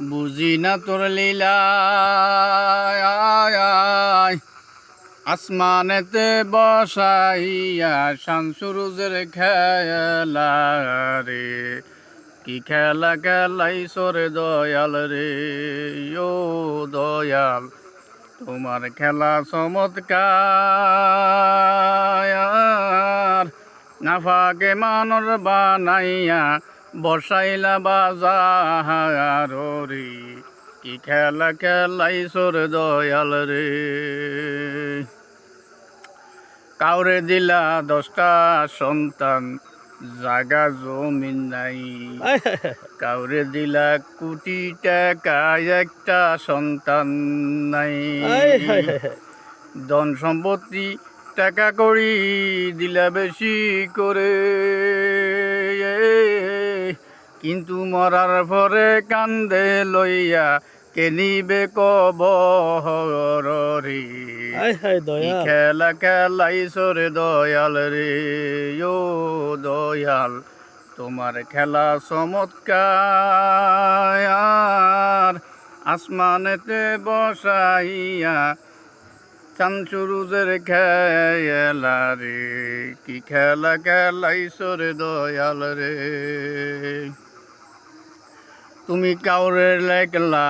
বুঝি না তোর লীলা আসমানেতে বসাইয়া শামসুরুজের খেলা রে কি খেলা খেলাই সরে দয়াল রে, ও দয়াল। তোমার খেলা চমৎকার। নাফাকে মানর বানাইয়া বসাইলা বাজার রে কি খেলা খেলাই সর দয়াল রে। কাউরে দিলা দশটা সন্তান জাগা জমিন নাই। কাউরে দিলা কোটি টাকা একটা সন্তান নাই। ধন সম্পত্তি টাকা করি দিলা বেশি করে। কিন্তু মরার পরে কান্দে লইয়া কবর রে? কি দয়া খেলা খেলাই সরে দয়াল রে ও দয়াল। তোমার খেলা চমৎকার। আসমানেতে বসাইয়া চানসুরুজের খেলা রে। কি খেলা খেলাই সরে দয়াল রে। তুমি কাউরে লেখলা